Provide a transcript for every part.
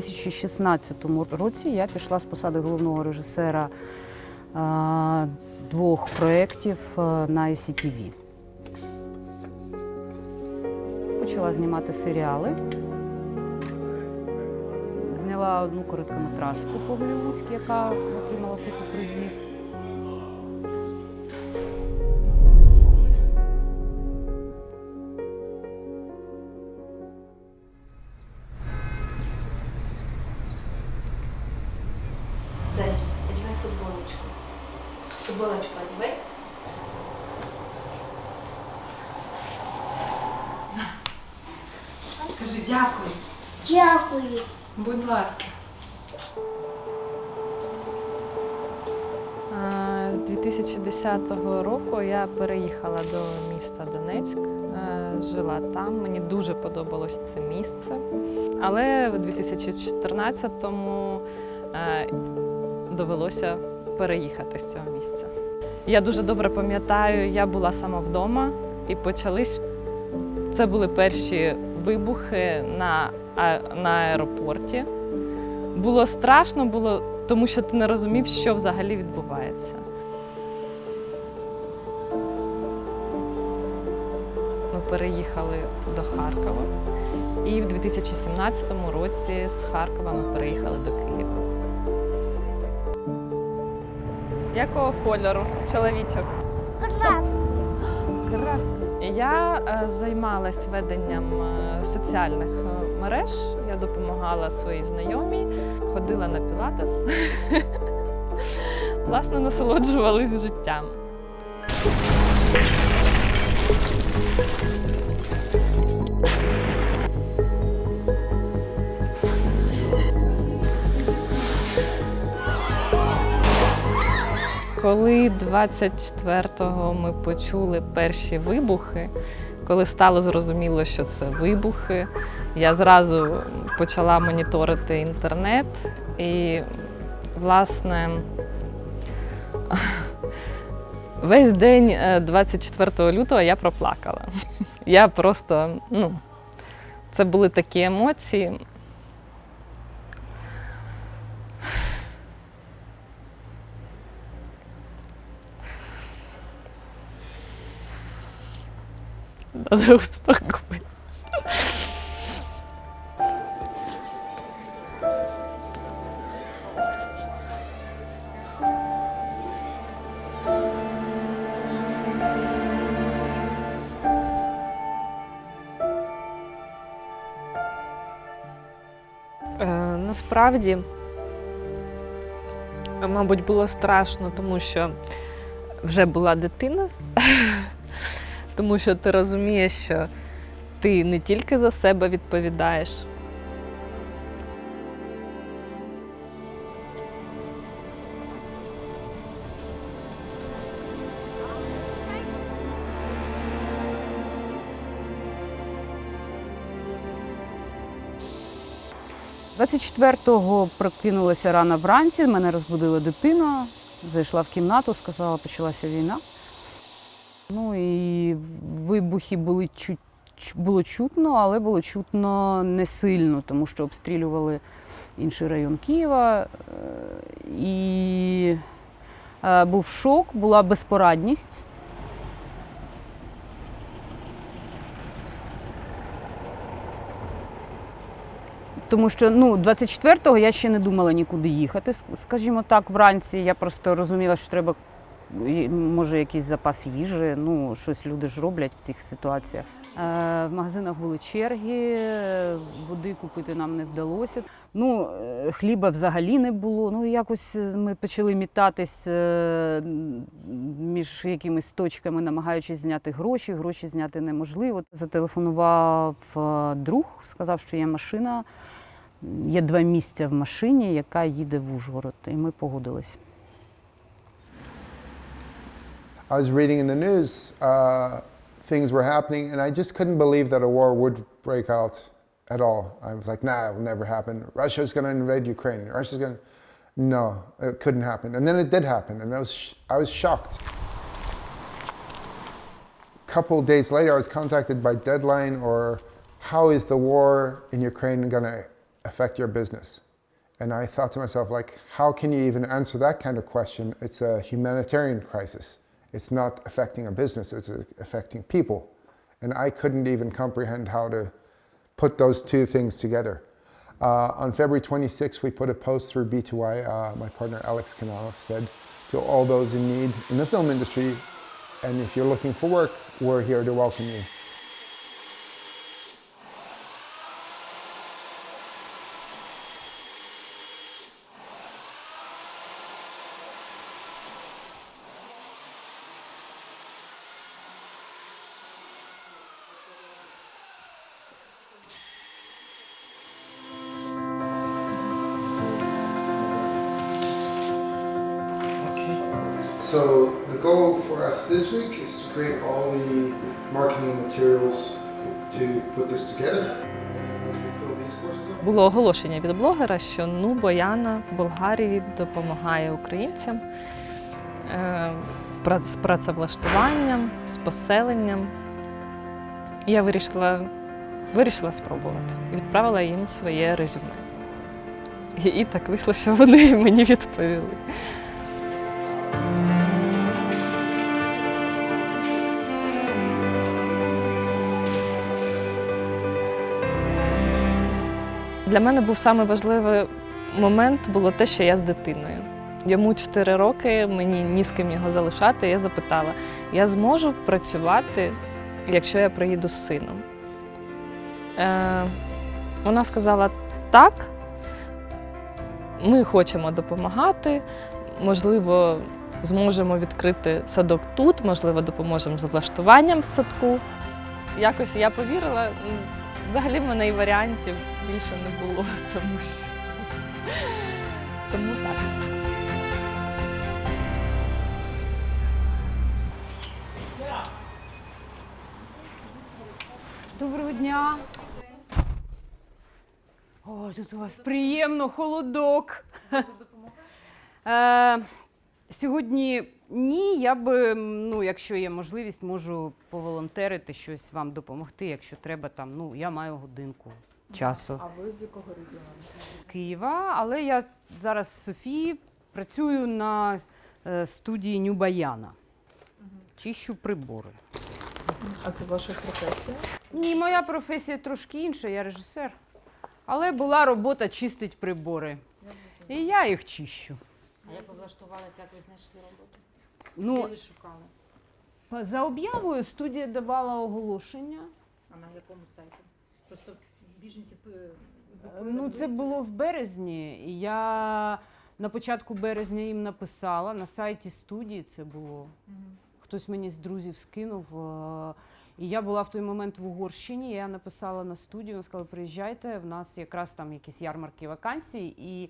2016 році я пішла з посади головного режисера двох проєктів на ICTV. Почала знімати серіали. Зняла одну короткометражку по-голівудськи, яка отримала купу призів. 2010 року я переїхала до міста Донецьк, е, жила там. Мені дуже подобалось це місце. Але в 2014-му е, довелося переїхати з цього місця. Я дуже добре пам'ятаю, я була сама вдома і почались. Це були перші вибухи на, на аеропорті. Було страшно, було, тому що ти не розумів, що взагалі відбувається. Переїхали до Харкова, і в 2017 році з Харкова ми переїхали до Києва. Якого кольору чоловічок? Красний. Я е, займалась веденням е, соціальних е, мереж. Я допомагала своїй знайомій, ходила на пілатес. Власне, насолоджувалась життям. Коли 24-го ми почули перші вибухи, коли стало зрозуміло, що це вибухи, я зразу почала моніторити інтернет і, власне, весь день е, 24 лютого я проплакала. Я просто, ну, це були такі емоції. Надо успокоить. Насправді, мабуть, було страшно, тому що вже була дитина, тому що ти розумієш, що ти не тільки за себе відповідаєш. – 24-го прокинулася рано вранці, мене розбудила дитина, зайшла в кімнату, сказала, почалася війна. Ну і вибухи були чуть, було чутно, але було чутно не сильно, тому що обстрілювали інший район Києва. Е, І е, був шок, була безпорадність. Тому що ну, 24-го я ще не думала нікуди їхати, скажімо так, вранці. Я просто розуміла, що треба, може, якийсь запас їжі, ну, щось люди ж роблять в цих ситуаціях. Е, в магазинах були черги, води купити нам не вдалося. Ну, е, хліба взагалі не було. Ну, якось ми почали мітатись е, між якимись точками, намагаючись зняти гроші. Гроші зняти неможливо. Зателефонував друг, сказав, що є машина. Є два місця в машині, яка їде в Ужгород, і ми погодились. I was reading in the news, uh, things were happening, and I just couldn't believe that a war would break out at all. I was like, nah, it will never happen. Russia's going to invade Ukraine. Russia's going to. No, it couldn't happen. And then it did happen, and I was, sh- I was shocked. A couple days later, I was contacted by Deadline or how is the war in Ukraine going to affect your business? And I thought to myself, like, how can you even answer that kind of question? It's a humanitarian crisis. It's not affecting a business, it's affecting people. And I couldn't even comprehend how to put those two things together. Uh, on February 26th, we put a post through B2Y. Uh, my partner Alex Kanalov said to all those in need in the film industry, and if you're looking for work, we're here to welcome you. So the goal for us this week is to create all the marketing materials to put this together. Було оголошення від блогера, що ну Бояна в Болгарії допомагає українцям е, з працевлаштуванням, з поселенням. Я вирішила, вирішила спробувати. Відправила їм своє резюме. І так вийшло, що вони мені відповіли. Для мене був саме важливий момент було те, що я з дитиною. Йому 4 роки, мені ні з ким його залишати. Я запитала: я зможу працювати, якщо я приїду з сином? Е, вона сказала так. Ми хочемо допомагати, можливо, зможемо відкрити садок тут, можливо, допоможемо з влаштуванням в садку. Якось я повірила. Взагалі в мене і варіантів більше не було, тому що тому так. Доброго дня. О, тут у вас приємно, холодок. Е, сьогодні ні, я би, ну, якщо є можливість, можу поволонтерити, щось вам допомогти, якщо треба там. Ну, я маю годинку часу. А ви з якого регіону? З Києва, але я зараз в Софії працюю на е, студії Нюбаяна. Чищу прибори. А це ваша професія? Ні, моя професія трошки інша, я режисер. Але була робота чистить прибори. І я їх чищу. А як ви влаштувалися, як ви знайшли роботу? Ну, Де ви шукали? по- за об'явою студія давала оголошення. А на якому сайті? Просто біженці п- Ну, це було в березні. І я на початку березня їм написала на сайті студії це було. Хтось мені з друзів скинув. е, І я була в той момент в Угорщині. Я написала на студію, вони сказали, приїжджайте, в нас якраз там якісь ярмарки вакансій. І е,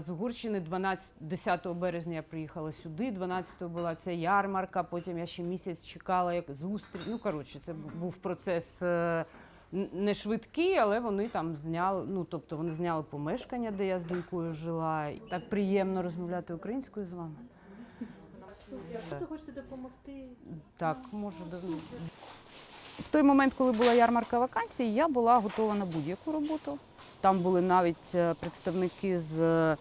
з Угорщини 12, 10 березня я приїхала сюди, 12 була ця ярмарка, потім я ще місяць чекала як зустріч. Ну, коротше, це був процес. е, Не швидкий, але вони там зняли. Ну тобто вони зняли помешкання, де я з донькою жила. Так приємно розмовляти українською з вами. Просто хочете допомогти. Так, можу давно. В той момент, коли була ярмарка вакансій, я була готова на будь-яку роботу. Там були навіть е, представники з е,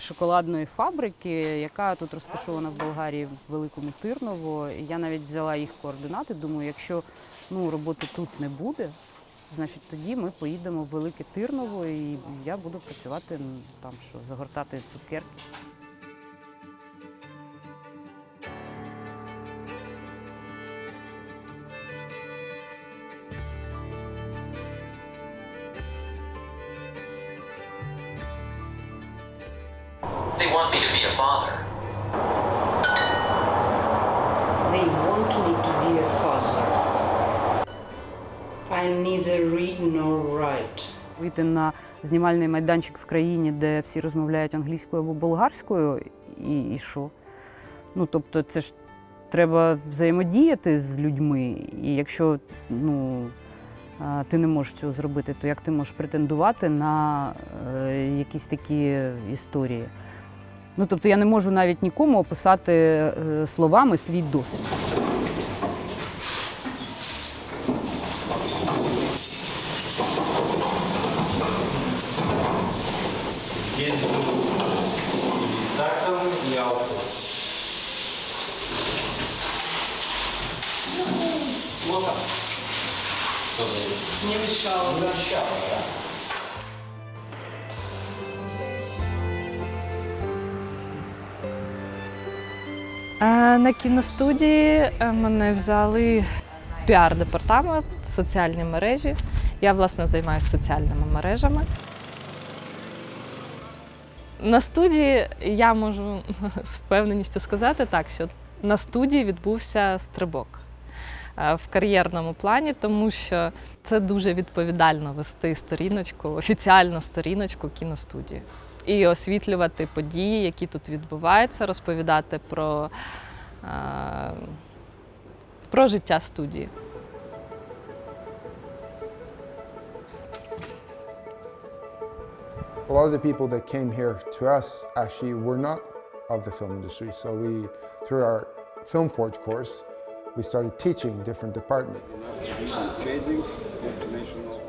шоколадної фабрики, яка тут розташована в Болгарії в Великому Тирново. Я навіть взяла їх координати. Думаю, якщо ну, роботи тут не буде, значить тоді ми поїдемо в Велике Тирново і я буду працювати там, що загортати цукерки. Знімальний майданчик в країні, де всі розмовляють англійською або болгарською, і, і що? Ну, тобто, це ж треба взаємодіяти з людьми. І якщо ну, ти не можеш цього зробити, то як ти можеш претендувати на е, якісь такі історії? Ну, тобто я не можу навіть нікому описати е, словами свій досвід. Не мішало. не мешало, да. Е, На кіностудії е, мене взяли в піар-департамент, соціальні мережі. Я, власне, займаюся соціальними мережами. На студії я можу з впевненістю сказати так, що на студії відбувся стрибок в кар'єрному плані, тому що це дуже відповідально вести сторіночку, офіціальну сторіночку кіностудії і освітлювати події, які тут відбуваються, розповідати про, е, про життя студії. A lot of the people that came here to us actually were not of the film industry. So we, through our Film Forge course, we started teaching different departments. trading, international.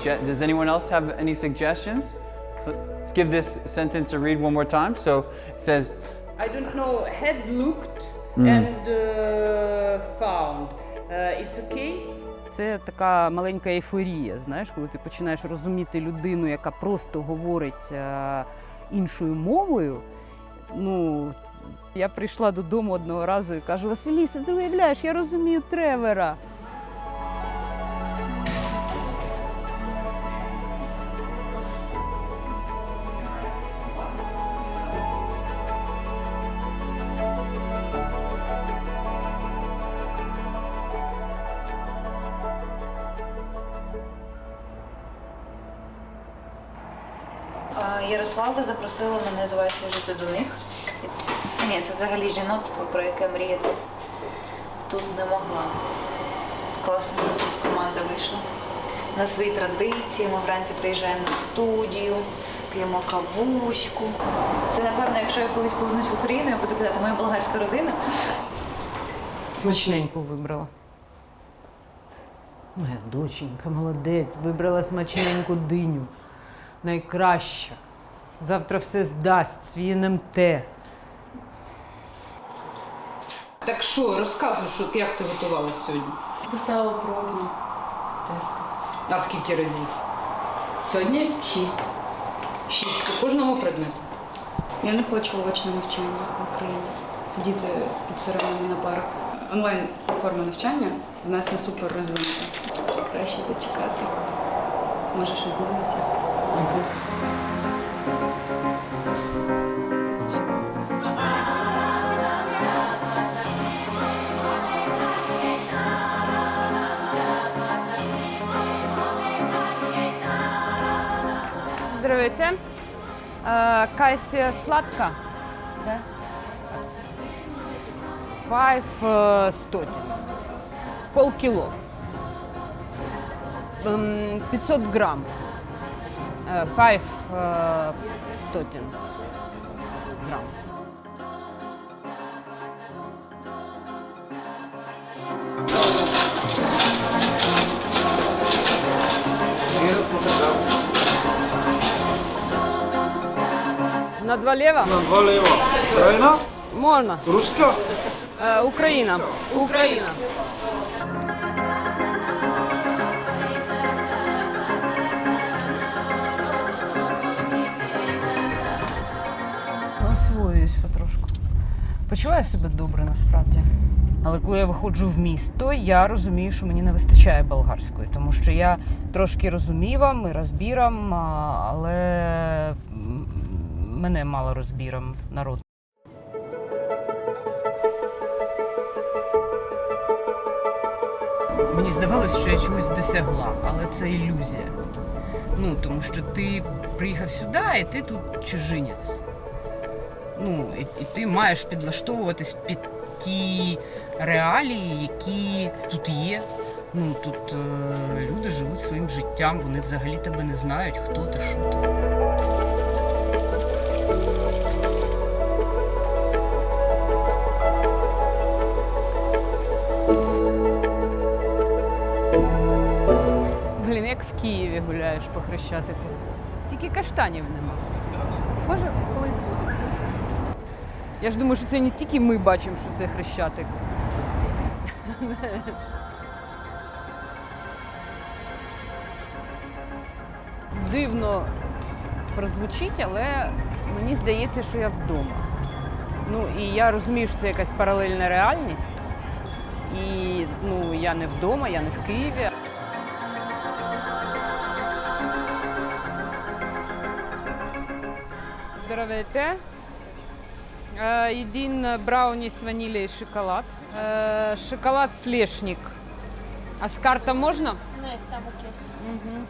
Je- Does anyone else have any suggestions? Let's give this sentence a read one more time. So it says, I don't know, had looked and uh, found. Uh, it's okay? Це така маленька ейфорія, знаєш, коли ти починаєш розуміти людину, яка просто говорить е, Іншою мовою. Ну, я прийшла додому одного разу і кажу: Василіса, ти уявляєш, я розумію Тревера. Запросила мене з Васею жити до них. Ні, це взагалі жіноцтво, про яке мріяти тут не могла. Класно у нас тут команда вийшла. На свої традиції ми вранці приїжджаємо до студію, п'ємо кавуську. Це, напевно, якщо я колись повернусь в Україну, я буду казати, моя болгарська родина. Смачненьку вибрала. Моя доченька, молодець, вибрала смачненьку диню. Найкраща. Завтра все здасть, свій НМТ. Так що, розказуй, що, як ти готувалася сьогодні? Писала пробні тести. А скільки разів? Сьогодні шість. Шість по кожному предмету. Я не хочу очне навчання в Україні. Сидіти під сировами на парах. Онлайн форма навчання в нас не супер розвинута. Краще зачекати. Може щось зміниться. Кайсия сладка? Да. Five uh, стотин. Полкило. М, 500 грамм. Э, Five стотин. Грамм. На два лева? На два лева. Украина? Можно. Руска? Э, Украина. Украина. Освоююсь потрошку. Почуваю себе добре насправді. Але коли я виходжу в місто, я розумію, що мені не вистачає болгарської, тому що я трошки розумівам і розбірам, але мене мало розбірам народ. Мені здавалось, що я чогось досягла, але це ілюзія. Ну, тому що ти приїхав сюди, і ти тут чужинець. Ну, і, і ти маєш підлаштовуватись під ті реалії, які тут є. Ну, тут е, люди живуть своїм життям, вони взагалі тебе не знають, хто ти, що ти. Гуляєш по хрещатику. Тільки каштанів нема. Може, колись будуть. Я ж думаю, що це не тільки ми бачимо, що це хрещатик. Дивно прозвучить, але мені здається, що я вдома. Ну і я розумію, що це якась паралельна реальність. І ну, я не вдома, я не в Києві. Здравейте. Е, Един брауні з ванілі і шоколад. Е, Шоколад слешник. А з карта можна? Не, це букет. Угу.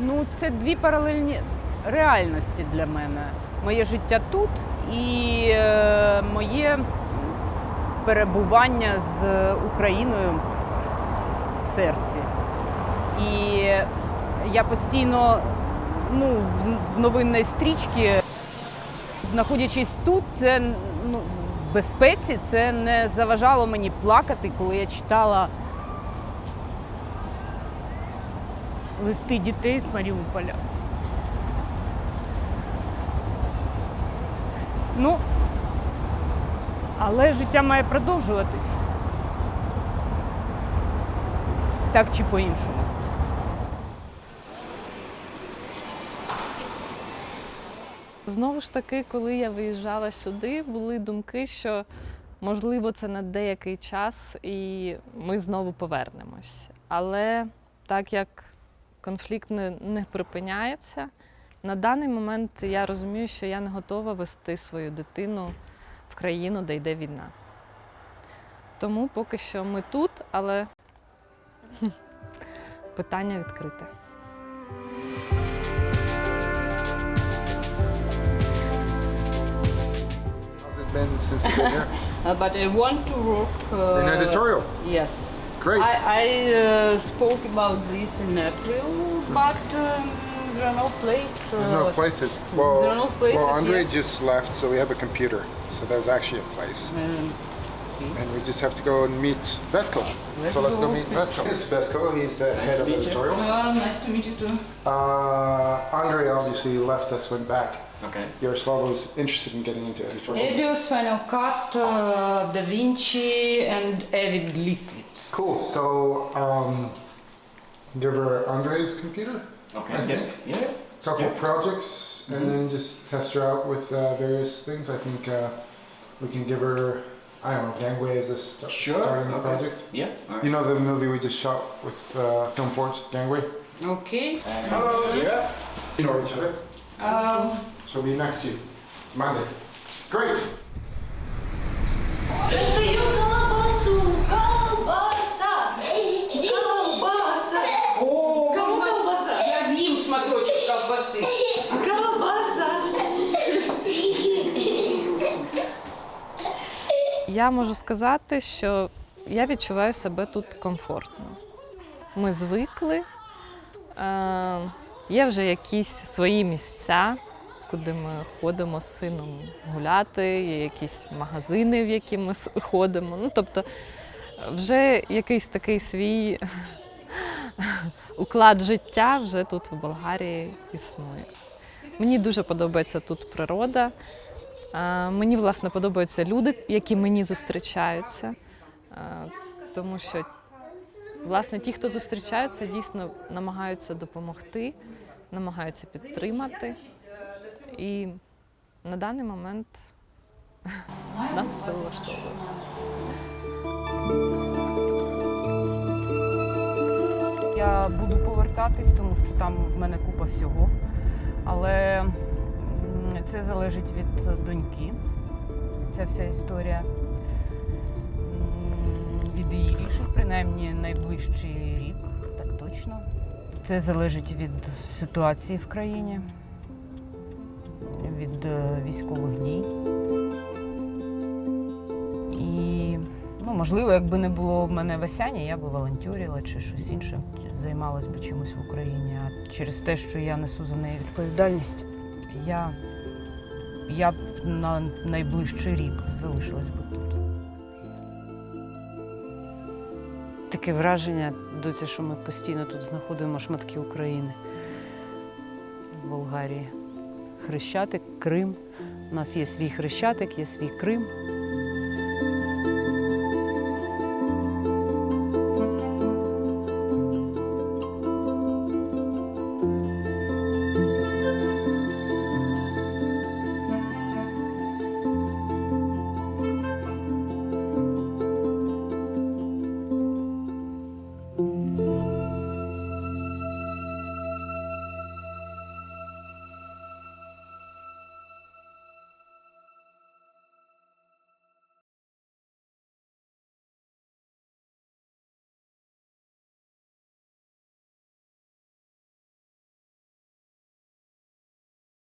Ну, це дві паралельні реальності для мене. Моє життя тут і е, моє перебування з Україною в серці. Я постійно ну, в- новинній стрічці, знаходячись тут, це ну, в безпеці, це не заважало мені плакати, коли я читала листи дітей з Маріуполя. Ну, але життя має продовжуватись. Так чи по-іншому. Знову ж таки, коли я виїжджала сюди, були думки, що можливо це на деякий час і ми знову повернемось. Але так як конфлікт не, не припиняється, на даний момент я розумію, що я не готова вести свою дитину в країну, де йде війна. Тому поки що ми тут, але питання відкрите. Been since you've been here? Uh, but I want to work. Uh, In editorial. Yes. Great. I, I uh, spoke about this in April, but um, there are no place. There's no uh, places. there Well, are no places well, Andre yet. just left, so we have a computer. So there's actually a place. Um, And we just have to go and meet Vesco. So let's go meet Vesco. This is Vesco, he's the head of editorial. well, nice to meet you too. Uh, Andre obviously left us, went back. Okay. Yaroslav was interested in getting into editorial. Edios, Final Cut, uh, Da Vinci, and Avid Liquid. Cool. So, um, give her Andre's computer. Okay. I yeah. think. Yeah. couple Yeah. projects and then just test her out with uh, various things. I think uh, we can give her, I don't know, Gangway is a st- Sure, starting okay. project. Yeah. All right. You know the movie we just shot with uh, Film Forge, Gangway? Okay. Hello. Yeah. You know each other. Um, She'll be next to you Monday. Great. Я можу сказати, що я відчуваю себе тут комфортно. Ми звикли, е, є вже якісь свої місця, куди ми ходимо з сином гуляти, є якісь магазини, в які ми ходимо. Ну, тобто, вже якийсь такий свій уклад життя вже тут в Болгарії існує. Мені дуже подобається тут природа. Мені, власне, подобаються люди, які мені зустрічаються. Тому що, власне, ті, хто зустрічаються, дійсно намагаються допомогти, намагаються підтримати. І на даний момент нас все влаштовує. Я буду повертатись, тому що там в мене купа всього. Але це залежить від доньки. Ця вся історія. Від її рішень, принаймні найближчий рік, так точно. Це залежить від ситуації в країні, від е, військових дій. І Ну, можливо, якби не було в мене Васяні, я би волонтерила чи щось інше, займалась би чимось в Україні. А через те, що я несу за неї відповідальність, я, я б на найближчий рік залишилась би тут. таке враження, доці, що ми постійно тут знаходимо шматки України Болгарії. Хрещатик, Крим. У нас є свій хрещатик, є свій Крим.